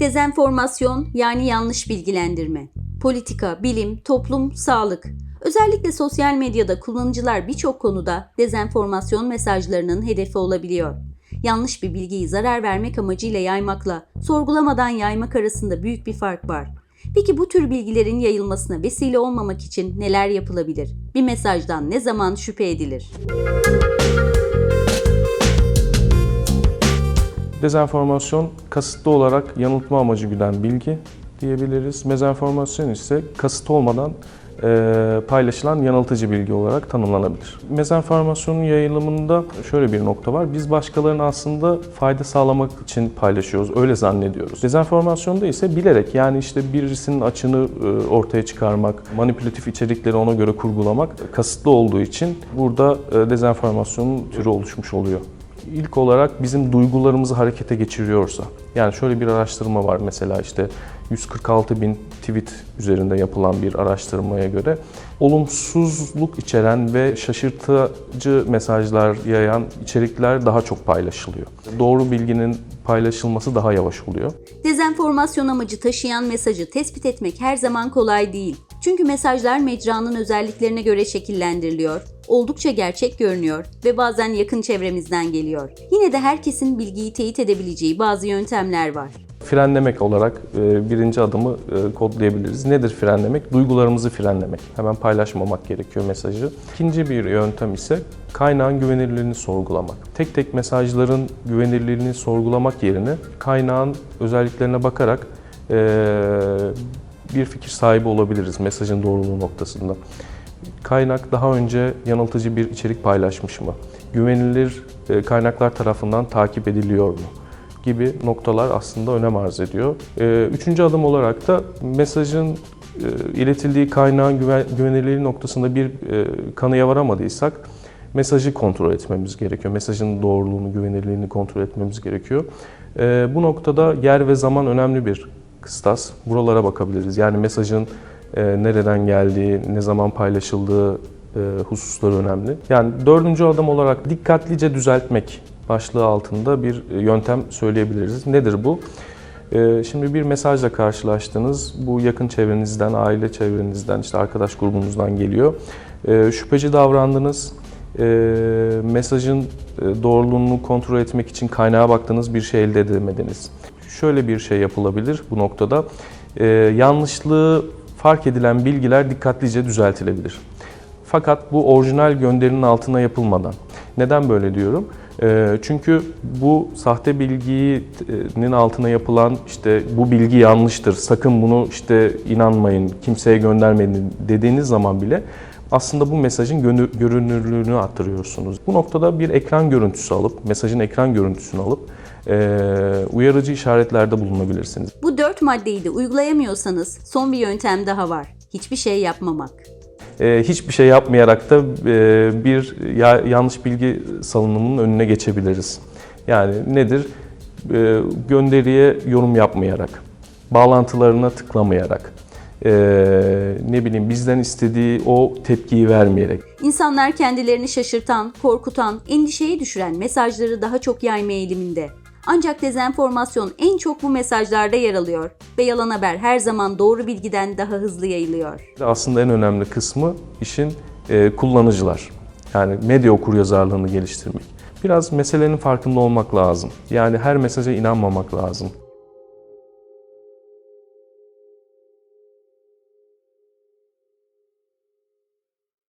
Dezenformasyon yani yanlış bilgilendirme. Politika, bilim, toplum, sağlık. Özellikle sosyal medyada kullanıcılar birçok konuda dezenformasyon mesajlarının hedefi olabiliyor. Yanlış bir bilgiyi zarar vermek amacıyla yaymakla sorgulamadan yaymak arasında büyük bir fark var. Peki bu tür bilgilerin yayılmasına vesile olmamak için neler yapılabilir? Bir mesajdan ne zaman şüphe edilir? Dezenformasyon kasıtlı olarak yanıltma amacı güden bilgi diyebiliriz. Mezenformasyon ise kasıt olmadan e, paylaşılan yanıltıcı bilgi olarak tanımlanabilir. Mezenformasyonun yayılımında şöyle bir nokta var. Biz başkalarına aslında fayda sağlamak için paylaşıyoruz. Öyle zannediyoruz. Dezenformasyonda ise bilerek yani işte birisinin açını e, ortaya çıkarmak, manipülatif içerikleri ona göre kurgulamak kasıtlı olduğu için burada e, dezenformasyonun türü oluşmuş oluyor. İlk olarak bizim duygularımızı harekete geçiriyorsa, yani şöyle bir araştırma var mesela işte 146 bin tweet üzerinde yapılan bir araştırmaya göre olumsuzluk içeren ve şaşırtıcı mesajlar yayan içerikler daha çok paylaşılıyor. Doğru bilginin paylaşılması daha yavaş oluyor. Dezenformasyon amacı taşıyan mesajı tespit etmek her zaman kolay değil. Çünkü mesajlar mecranın özelliklerine göre şekillendiriliyor, oldukça gerçek görünüyor ve bazen yakın çevremizden geliyor. Yine de herkesin bilgiyi teyit edebileceği bazı yöntemler var. Frenlemek olarak e, birinci adımı e, kodlayabiliriz. Nedir frenlemek? Duygularımızı frenlemek. Hemen paylaşmamak gerekiyor mesajı. İkinci bir yöntem ise kaynağın güvenilirliğini sorgulamak. Tek tek mesajların güvenilirliğini sorgulamak yerine kaynağın özelliklerine bakarak e, bir fikir sahibi olabiliriz mesajın doğruluğu noktasında. Kaynak daha önce yanıltıcı bir içerik paylaşmış mı? Güvenilir e, kaynaklar tarafından takip ediliyor mu? gibi noktalar aslında önem arz ediyor. E, Üçüncü adım olarak da mesajın e, iletildiği kaynağın güven, güvenilirliği noktasında bir kanıya varamadıysak mesajı kontrol etmemiz gerekiyor. Mesajın doğruluğunu, güvenilirliğini kontrol etmemiz gerekiyor. Bu noktada yer ve zaman önemli bir kıstas. Buralara bakabiliriz. Yani mesajın e, nereden geldiği, ne zaman paylaşıldığı e, hususları önemli. Yani dördüncü adım olarak dikkatlice düzeltmek başlığı altında bir yöntem söyleyebiliriz. Nedir bu? E, Şimdi bir mesajla karşılaştınız. Bu yakın çevrenizden, aile çevrenizden, işte arkadaş grubunuzdan geliyor. E, Şüpheci davrandınız. E, Mesajın e, doğruluğunu kontrol etmek için kaynağa baktınız, bir şey elde edemediniz. Şöyle bir şey yapılabilir bu noktada. E, Yanlışlığı fark edilen bilgiler dikkatlice düzeltilebilir. Fakat bu orijinal gönderinin altına yapılmadan. Neden böyle diyorum? Ee, Çünkü bu sahte bilginin altına yapılan işte bu bilgi yanlıştır, sakın bunu işte inanmayın, kimseye göndermeyin dediğiniz zaman bile aslında bu mesajın görünürlüğünü arttırıyorsunuz. Bu noktada bir ekran görüntüsü alıp, mesajın ekran görüntüsünü alıp uyarıcı işaretlerde bulunabilirsiniz. Bu dört maddeyi de uygulayamıyorsanız son bir yöntem daha var. Hiçbir şey yapmamak. Ee, hiçbir şey yapmayarak da e, bir ya- yanlış bilgi salınımının önüne geçebiliriz. Yani nedir? Ee, Gönderiye yorum yapmayarak, bağlantılarına tıklamayarak, ne bileyim bizden istediği o tepkiyi vermeyerek. İnsanlar kendilerini şaşırtan, korkutan, endişeye düşüren mesajları daha çok yayma eğiliminde. Ancak dezenformasyon en çok bu mesajlarda yer alıyor ve yalan haber her zaman doğru bilgiden daha hızlı yayılıyor. Aslında en önemli kısmı işin e, kullanıcılar. Yani medya okuryazarlığını geliştirmek. Biraz meselenin farkında olmak lazım. Yani her mesaja inanmamak lazım.